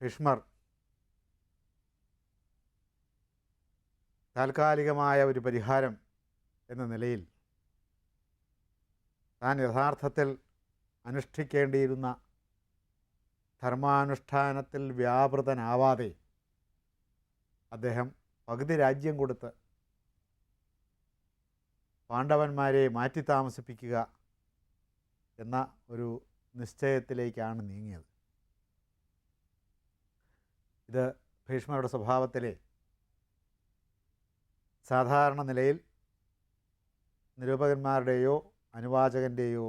ഭീഷ്മർ താൽക്കാലികമായ ഒരു പരിഹാരം എന്ന നിലയിൽ താൻ യഥാർത്ഥത്തിൽ അനുഷ്ഠിക്കേണ്ടിയിരുന്ന ധർമാനുഷ്ഠാനത്തിൽ വ്യാപൃതനാവാതെ അദ്ദേഹം പകുതി രാജ്യം കൊടുത്ത് പാണ്ഡവന്മാരെ മാറ്റി താമസിപ്പിക്കുക എന്ന ഒരു നിശ്ചയത്തിലേക്കാണ് നീങ്ങിയത്. ഇത് ഭീഷ്മരുടെ സ്വഭാവത്തിലെ സാധാരണ നിലയിൽ നിരൂപകന്മാരുടെയോ അനുവാചകന്റെയോ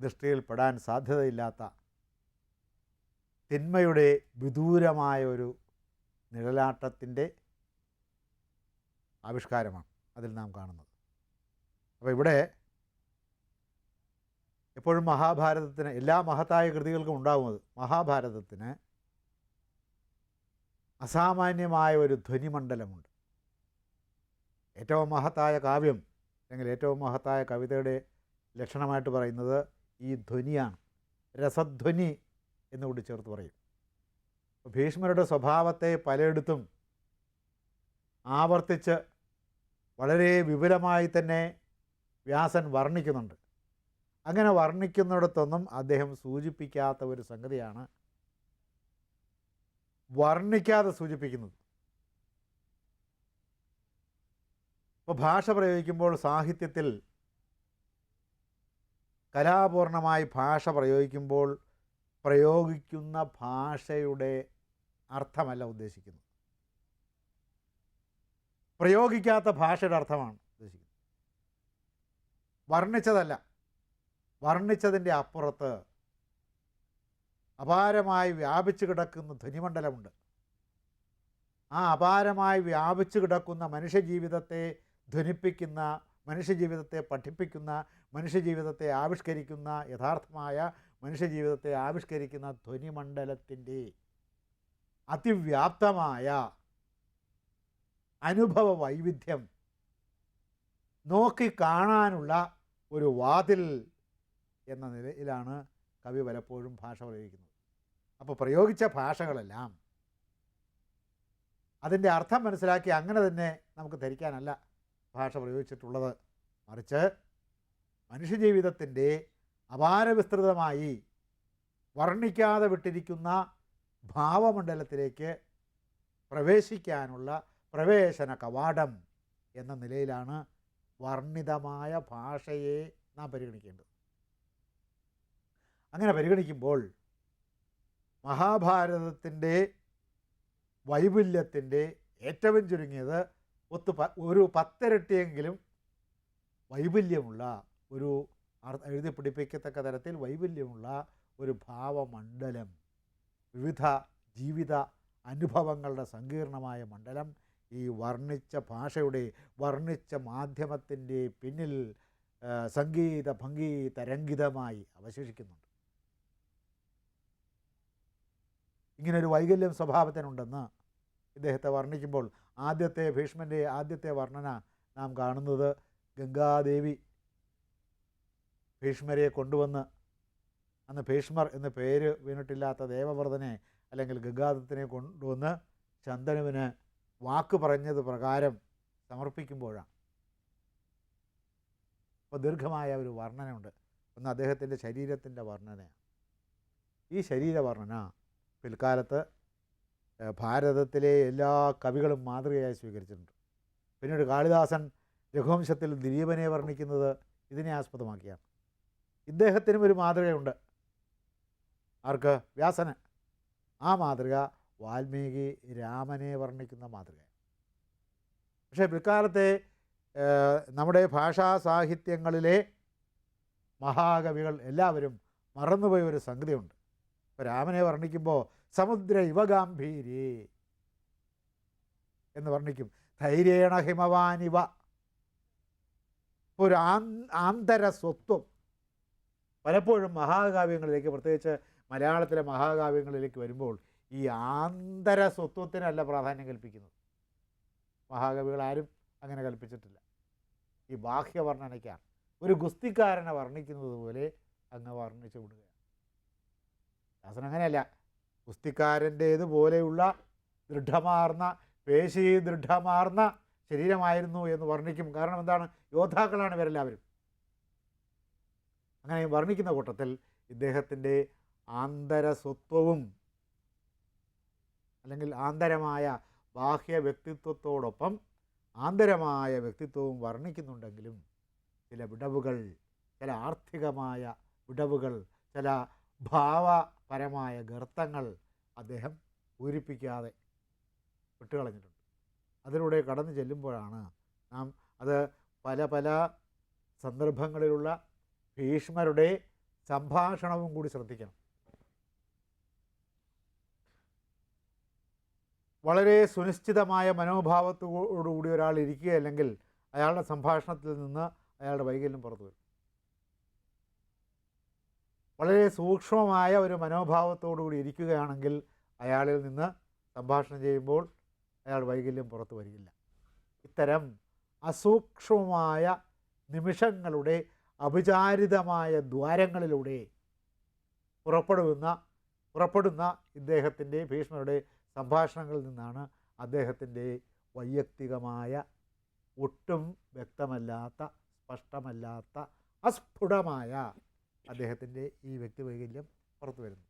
ദൃഷ്ടിയിൽപ്പെടാൻ സാധ്യതയില്ലാത്ത തിന്മയുടെ വിദൂരമായ ഒരു നിഴലാട്ടത്തിന്റെ ആവിഷ്കാരമാണ് അതിൽ നാം കാണുന്നത്. അപ്പോൾ ഇവിടെ എപ്പോഴും മഹാഭാരതത്തിന് എല്ലാ മഹത്തായ കൃതികൾക്കും ഉണ്ടാകുന്നത് മഹാഭാരതത്തിന് അസാമാന്യമായ ഒരു ധ്വനിമണ്ഡലമുണ്ട്. ഏറ്റവും മഹത്തായ കാവ്യം അല്ലെങ്കിൽ ഏറ്റവും മഹത്തായ കവിതയുടെ ലക്ഷണമായിട്ട് പറയുന്നത് ഈ ധ്വനിയാണ്. രസധ്വനി എന്നുകൂടി ചേർത്ത് പറയും. ഭീഷ്മരുടെ സ്വഭാവത്തെ പലയിടത്തും ആവർത്തിച്ച് വളരെ വിപുലമായി തന്നെ വ്യാസൻ വർണിക്കുന്നുണ്ട്. അങ്ങനെ വർണിക്കുന്നിടത്തൊന്നും അദ്ദേഹം സൂചിപ്പിക്കാത്ത ഒരു സംഗതിയാണ് വർണിക്കാതെ സൂചിപ്പിക്കുന്നത്. ഇപ്പോൾ ഭാഷ പ്രയോഗിക്കുമ്പോൾ സാഹിത്യത്തിൽ കലാപൂർണമായി ഭാഷ പ്രയോഗിക്കുമ്പോൾ പ്രയോഗിക്കുന്ന ഭാഷയുടെ അർത്ഥമല്ല ഉദ്ദേശിക്കുന്നത്. പ്രയോഗിക്കാത്ത ഭാഷയുടെ അർത്ഥമാണ് ഉദ്ദേശിക്കുന്നത്. വർണിച്ചതല്ല. വർണിച്ചതിന്റെ അപ്പുറത്ത് അപാരമായി വ്യാപിച്ചു കിടക്കുന്ന ധ്വനിമണ്ഡലമുണ്ട്. ആ അപാരമായി വ്യാപിച്ചു കിടക്കുന്ന മനുഷ്യജീവിതത്തെ ധ്വനിപ്പിക്കുന്ന മനുഷ്യജീവിതത്തെ പഠിപ്പിക്കുന്ന മനുഷ്യജീവിതത്തെ ആവിഷ്കരിക്കുന്ന യഥാർത്ഥമായ മനുഷ്യജീവിതത്തെ ആവിഷ്കരിക്കുന്ന ധ്വനിമണ്ഡലത്തിന്റെ അതിവ്യാപ്തമായ അനുഭവ വൈവിധ്യം നോക്കി കാണാനുള്ള ഒരു വാതിൽ എന്ന നിലയിലാണ് കവി പലപ്പോഴും ഭാഷ പ്രയോഗിക്കുന്നത് അപ്പോൾ പ്രയോഗിച്ച ഭാഷകളെല്ലാം അതിന്റെ അർത്ഥം മനസ്സിലാക്കി അങ്ങനെ തന്നെ നമുക്ക് ധരിക്കാനല്ല ഭാഷ പ്രയോഗിച്ചിട്ടുള്ളത്. മറിച്ച് മനുഷ്യജീവിതത്തിന്റെ അപാരവിസ്തൃതമായി വർണിക്കാതെ വിട്ടിരിക്കുന്ന ഭാവമണ്ഡലത്തിലേക്ക് പ്രവേശിക്കാനുള്ള പ്രവേശന കവാടം എന്ന നിലയിലാണ് വർണിതമായ ഭാഷയെ നാം പരിഗണിക്കേണ്ടത്. അങ്ങനെ പരിഗണിക്കുമ്പോൾ മഹാഭാരതത്തിന്റെ വൈപുല്യത്തിന്റെ ഏറ്റവും ചുരുങ്ങിയത് ഒത്ത് ഒരു പത്തിരട്ടിയെങ്കിലും വൈപുല്യമുള്ള ഒരു എഴുതി പിടിപ്പിക്കത്തക്ക തരത്തിൽ വൈപുല്യമുള്ള ഒരു ഭാവമണ്ഡലം വിവിധ ജീവിത അനുഭവങ്ങളുടെ സങ്കീർണമായ മണ്ഡലം ഈ വർണിച്ച ഭാഷയുടെ വർണിച്ച മാധ്യമത്തിന്റെ പിന്നിൽ സംഗീത ഭംഗി തരംഗിതമായി അവശേഷിക്കുന്നുണ്ട്. ഇങ്ങനൊരു വൈകല്യം സ്വഭാവത്തിനുണ്ടെന്ന് ഇദ്ദേഹത്തെ വർണിക്കുമ്പോൾ ആദ്യത്തെ ഭീഷ്മന്റെ ആദ്യത്തെ വർണന നാം കാണുന്നത് ഗംഗാദേവി ഭീഷ്മരെ കൊണ്ടുവന്ന് അന്ന് ഭീഷ്മർ എന്ന പേര് വീണിട്ടില്ലാത്ത ദേവവ്രതനെ അല്ലെങ്കിൽ ഗംഗാദത്തിനെ കൊണ്ടുവന്ന് ചന്ദനുവിന് വാക്ക് പറഞ്ഞത് പ്രകാരം സമർപ്പിക്കുമ്പോഴാണ്. അപ്പോൾ ദീർഘമായ ഒരു വർണനയുണ്ട്. ഒന്ന് അദ്ദേഹത്തിന്റെ ശരീരത്തിന്റെ വർണനയാണ്. ഈ ശരീരവർണന പിൽക്കാലത്ത് ഭാരതത്തിലെ എല്ലാ കവികളും മാതൃകയായി സ്വീകരിച്ചിട്ടുണ്ട്. പിന്നീട് കാളിദാസൻ രഘുവംശത്തിൽ ദിലീപനെ വർണിക്കുന്നത് ഇതിനെ ആസ്പദമാക്കിയാണ്. ഇദ്ദേഹത്തിനും ഒരു മാതൃകയുണ്ട്. ആർക്ക്? വ്യാസന്. ആ മാതൃക വാൽമീകി രാമനെ വർണിക്കുന്ന മാതൃക പക്ഷേ പിൽക്കാലത്തെ നമ്മുടെ ഭാഷാ സാഹിത്യങ്ങളിലെ മഹാകവികൾ എല്ലാവരും മറന്നുപോയ ഒരു സംഗതിയുണ്ട്. ഇപ്പോൾ രാമനെ വർണിക്കുമ്പോൾ സമുദ്ര ഇവഗാംഭീര്യേ എന്ന് വർണിക്കും. ധൈര്യേണ ഹിമവാനിവ ഒരു ആന്തര സ്വത്വം. പലപ്പോഴും മഹാകാവ്യങ്ങളിലേക്ക് പ്രത്യേകിച്ച് മലയാളത്തിലെ മഹാകാവ്യങ്ങളിലേക്ക് വരുമ്പോൾ ഈ ആന്തര സ്വത്വത്തിനല്ല പ്രാധാന്യം കൽപ്പിക്കുന്നത്. മഹാകവികൾ ആരും അങ്ങനെ കൽപ്പിച്ചിട്ടില്ല. ഈ ബാഹ്യവർണനയ്ക്കാണ്. ഒരു ഗുസ്തിക്കാരനെ വർണിക്കുന്നത് പോലെ അങ്ങ് വർണിച്ചു വിടുകയാണ്. ദാസൻ അങ്ങനെയല്ല കുസ്തിക്കാരന്റേതുപോലെയുള്ള ദൃഢമാർന്ന പേശി ദൃഢമാർന്ന ശരീരമായിരുന്നു എന്ന് വർണിക്കും. കാരണം എന്താണ്? യോദ്ധാക്കളാണ് ഇവരെല്ലാവരും. അങ്ങനെ വർണിക്കുന്ന കൂട്ടത്തിൽ ഇദ്ദേഹത്തിന്റെ ആന്തരസ്വത്വവും അല്ലെങ്കിൽ ആന്തരമായ ബാഹ്യ വ്യക്തിത്വത്തോടൊപ്പം ആന്തരമായ വ്യക്തിത്വവും വർണിക്കുന്നുണ്ടെങ്കിലും ചില വിടവുകൾ ചില ആർത്ഥികമായ വിടവുകൾ ചില ഭാവപരമായ ഗർത്തങ്ങൾ അദ്ദേഹം പൂരിപ്പിക്കാതെ വിട്ടുകളഞ്ഞിട്ടുണ്ട്. അതിലൂടെ കടന്നു ചെല്ലുമ്പോഴാണ് നാം അത് പല പല സന്ദർഭങ്ങളിലുള്ള ഭീഷ്മരുടെ സംഭാഷണവും കൂടി ശ്രദ്ധിക്കണം. വളരെ സുനിശ്ചിതമായ മനോഭാവത്തോടുകൂടി ഒരാൾ ഇരിക്കുകയല്ലെങ്കിൽ അയാളുടെ സംഭാഷണത്തിൽ നിന്ന് അയാളുടെ വൈകല്യം പുറത്തു വരും വളരെ സൂക്ഷ്മമായ ഒരു മനോഭാവത്തോടു കൂടി ഇരിക്കുകയാണെങ്കിൽ അയാളിൽ നിന്ന് സംഭാഷണം ചെയ്യുമ്പോൾ അയാൾ വൈകല്യം പുറത്തു വരികയില്ല. ഇത്തരം അസൂക്ഷ്മമായ നിമിഷങ്ങളുടെ അപചാരിതമായ ദ്വാരങ്ങളിലൂടെ പുറപ്പെടുന്ന പുറപ്പെടുന്ന ഇദ്ദേഹത്തിന്റെ ഭീഷ്മരുടെ സംഭാഷണങ്ങളിൽ നിന്നാണ് അദ്ദേഹത്തിന്റെ വൈയക്തികമായ ഒട്ടും വ്യക്തമല്ലാത്ത സ്പഷ്ടമല്ലാത്ത അസ്ഫുടമായ അദ്ദേഹത്തിന്റെ ഈ വ്യക്തിവൈകല്യം പുറത്തു വരുന്നു